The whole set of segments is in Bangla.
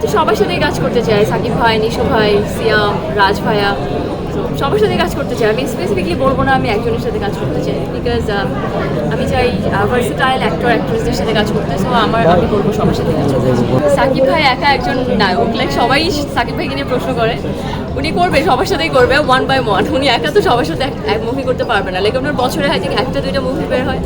তো সবার সাথেই কাজ করতে চাই সাকিব ভাই নিশু ভাই সিয়াম রাজ ভাইয়া। সবার সাথে কাজ করতে চাই। আমি স্পেসিফিকলি বলব না আমি একজনের সাথে কাজ করতে চাই বিকজ আমি চাই ভার্সিটাইল অ্যাক্টর অ্যাক্ট্রেসদের সাথে কাজ করতে। সো আমার, আমি বলব সবার সাথে কাজ করতে। সাকিব ভাই একা একজন নায়ক। লাইক সবাই সাকিব ভাইকে নিয়ে প্রশ্ন করে। উনি করবে, সবার সাথেই করবে ওয়ান বাই ওয়ান উনি একা তো সবার সাথে এক- এক মুভি করতে পারবে না। লাইক আপনার বছরে হয় একটা, দুইটা মুভি বের হয়।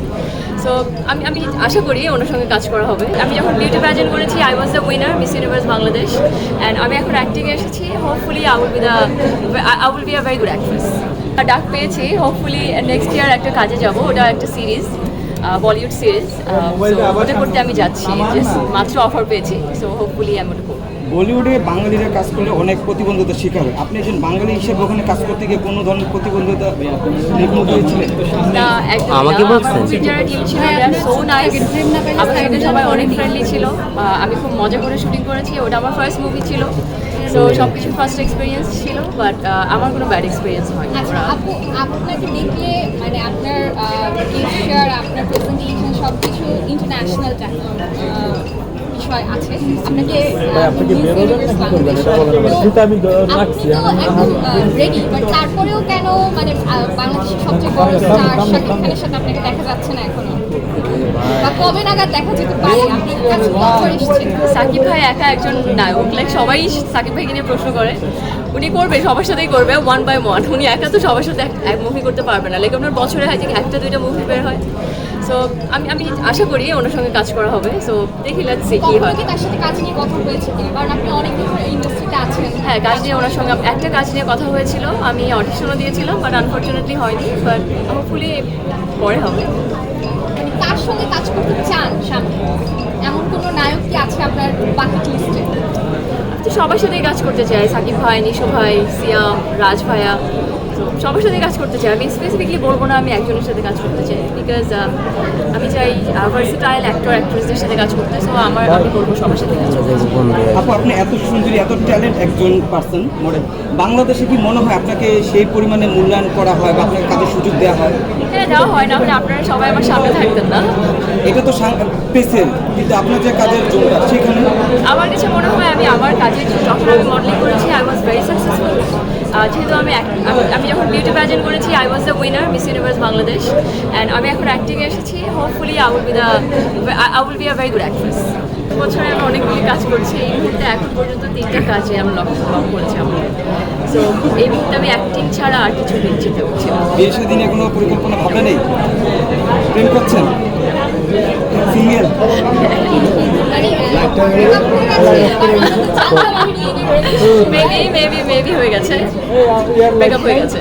সো আমি আমি আশা করি ওনার সঙ্গে কাজ করা হবে। আমি যখন বিউটি প্যাজেন্ট করেছি I was the winner Miss Universe Bangladesh and আমি এখন অ্যাক্টিংয়ে এসেছি। Hopefully I will be the I will be a very good actress ডাক পেয়েছি হোপফুলি নেক্সট ইয়ার একটা কাজে যাব, ওটা একটা সিরিজ বলিউড সিরিজ ওটা করতে আমি যাচ্ছি মাত্র অফার পেয়েছি সো হোপফুলি আমি ওটা করব। বলিউডে বাঙালিরা কাজ করলে অনেক প্রতিবন্ধতার শিকার হয়। আপনি একজন বাঙালি হিসেবে ওখানে কাজ করতে গিয়ে কোনো ধরনের প্রতিবন্ধতা মুখোমুখি হয়েছিলেন? আমাকে না। বলছেন? যারা টিম ছিল সো নাইস আমার সাথে সবাই অনেক ফ্রেন্ডলি ছিল। আমি খুব মজা করে শুটিং করেছি ওটা আমার ফার্স্ট মুভি ছিল। সো সব কিছু ফার্স্ট এক্সপিরিয়েন্স ছিল বাট আমার কোনো ব্যাড এক্সপিরিয়েন্স হয়নি। আচ্ছা আপনাকে দেখলে মানে আপনার প্রেজেন্টেশন সব কিছু ইন্টারন্যাশনাল বিষয় আছে। আপনাকে রেডি বাট তারপরেও কেন মানে বাংলাদেশের সবচেয়ে বড় স্টার শাকিব খানের সাথে আপনাকে দেখা যাচ্ছে না এখনও? কবে নাগাদ দেখা যেতে পারে? আপনি সাকিব ভাই একা একজন নায়ক। লাইক সবাই সাকিব ভাইকে নিয়ে প্রশ্ন করে। উনি করবে সবার সাথেই করবে ওয়ান বাই ওয়ান উনি একা তো সবার সাথে এক- মুভি করতে পারবে না। লাইক আপনার বছরে হয় যে একটা দুইটা মুভি বের হয়? সো আমি আমি আশা করি ওনার সঙ্গে কাজ করা হবে। সো দেখি লেটস সি কি হয়। তার সাথে কাজ নিয়ে কথা হয়েছে কারণ আপনি অনেক ইন্ডাস্ট্রিতে আছেন। হ্যাঁ কাজ নিয়ে ওনার সঙ্গে একটা কাজ নিয়ে কথা হয়েছিল। আমি অডিশনও দিয়েছিলাম বাট আনফর্চুনেটলি হয়নি। বাট হোপফুলি পরে হবে। কার সঙ্গে কাজ করতে চান সামনে? এমন কোনো নায়ক কি আছে আপনার বাকেট লিস্টে তো সবার সাথেই কাজ করতে চাই, সাকিব ভাই, নিশু ভাই, সিয়াম, রাজ ভাইয়া। সবার সাথে কাজ করতে চাই। আমি স্পেসিফিকলি বলব না আমি একজনের সাথে কাজ করতে চাই বিকজ আমি চাই ভার্সিটাইল অ্যাক্টর অ্যাক্ট্রেসদের সাথে কাজ করতে। সো আমার আমি বলব সবার সাথে কাজ করতে। আপু আপনি এত সুন্দরী এত ট্যালেন্ট একজন পার্সন মডেল বাংলাদেশে কি মনে হয় আপনাকে সেই পরিমাণে মূল্যায়ন করা হয় বা আপনাকে কাজের সুযোগ দেওয়া হয়? হ্যাঁ দেওয়া হয় না হলে আপনারা সবাই আমার সামনে থাকতেন না। এটা তো স্পেশাল কিন্তু আপনার যে কাজের জোনটা সেখানে? আমার কাছে মনে হয় আমি আমার কাজে যখন আমি মডেলিং করেছি আই ওয়াজ ভেরি সাকসেসফুল যেহেতু আমি আমি- যখন বিউটি প্যাজেন্ট করেছি I was the winner Miss Universe Bangladesh and আমি এখন অ্যাক্টিংয়ে এসেছি। Hopefully I will be the I will be a very good actress বছরে আমি অনেকগুলি কাজ করছি। এই মুহূর্তে এখন পর্যন্ত তিনটা কাজে আমি লক্ষ্য লক করেছি আমার সো এই মুহূর্তে আমি অ্যাক্টিং ছাড়া আর কিছু চিন্তা করছি না। বিয়ে সেদিনে কোনো পরিকল্পনা ভাবে নেই? প্রেম করছেন? সিঙ্গেল মেবি মেবি মেবি হয়ে গেছে। মেকআপ হয়ে গেছে।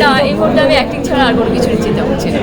না এই মুহূর্তে আমি অ্যাক্টিং ছাড়া আর কোনো কিছু চিন্তা করছি না।